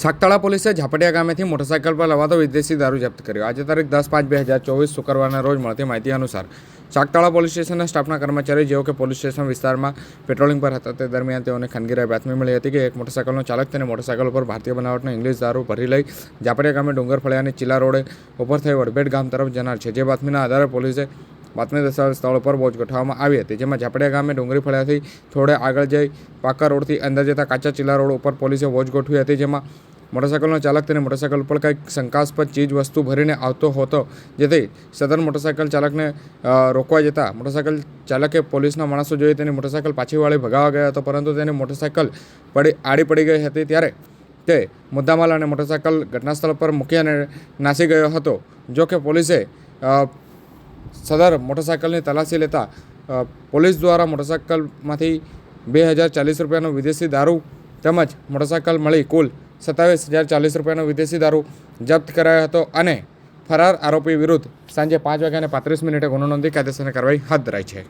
સાગતાળા પોલીસે ઝાપડિયા ગામેથી મોટરસાયકલ પર લવાતો વિદેશી દારૂ જપ્ત કર્યો. આજે તારીખ દસ પાંચ બે હજાર ચોવીસ શુક્રવારના રોજ મળતી માહિતી અનુસાર સાગતાળા પોલીસ સ્ટેશનના સ્ટાફના કર્મચારી જેઓ કે પોલીસ સ્ટેશન વિસ્તારમાં પેટ્રોલિંગ પર હતા તે દરમિયાન તેઓને ખનગીરાય બાતમી મળી હતી કે એક મોટરસાયકલનો ચાલક તેને મોટરસાયકલ ઉપર ભારતીય બનાવટનો ઇંગ્લિશ દારૂ ભરી લઈ ઝાપડિયા ગામે ડુંગર ફળિયાની ચીલા રોડે ઉપર થઈ વડભેટ ગામ તરફ જનાર છે. જે બાતમીના આધારે પોલીસે બાતમી દર્શાવેલ સ્થળ પર વોચ ગોઠવવામાં આવી હતી, જેમાં ઝાપડિયા ગામે ડુંગરી ફળિયાથી થોડે આગળ જઈ પાકા રોડથી અંદર જતા કાચા ચીલા રોડ ઉપર પોલીસે વોચ ગોઠવી હતી, જેમાં મોટરસાઇકલનો ચાલક તેને મોટરસાઇકલ પર કંઈક શંકાસ્પદ ચીજ, વસ્તુ ભરીને આવતો હતો, જેથી સદન મોટરસાઇકલ ચાલકને રોકવા જતા મોટરસાઇકલ ચાલકે પોલીસના માણસો જોઈ તેની મોટરસાઇકલ પાછી વાળી ભગાવા ગયા હતો, પરંતુ તેની મોટરસાઇકલ પડી, આડી પડી ગઈ હતી ત્યારે તે મુદ્દામાલ અને મોટરસાઇકલ ઘટનાસ્થળ પર મૂકી અને નાસી ગયો હતો. જો કે પોલીસે સદર મોટરસાઇકલની તલાશી લેતા પોલીસ દ્વારા મોટરસાઇકલમાંથી બે હજાર ચાલીસ રૂપિયાનો વિદેશી દારૂ તેમજ મોટરસાઇકલ મળી કુલ સત્તાવીસ હજાર ચાલીસ રૂપિયાનો વિદેશી દારૂ જપ્ત કરાયો હતો અને ફરાર આરોપી વિરુદ્ધ સાંજે પાંચ વાગ્યાને પાંત્રીસ મિનિટે ગુનો નોંધી કાયદેસરની કાર્યવાહી હાથ ધરાઈ છે.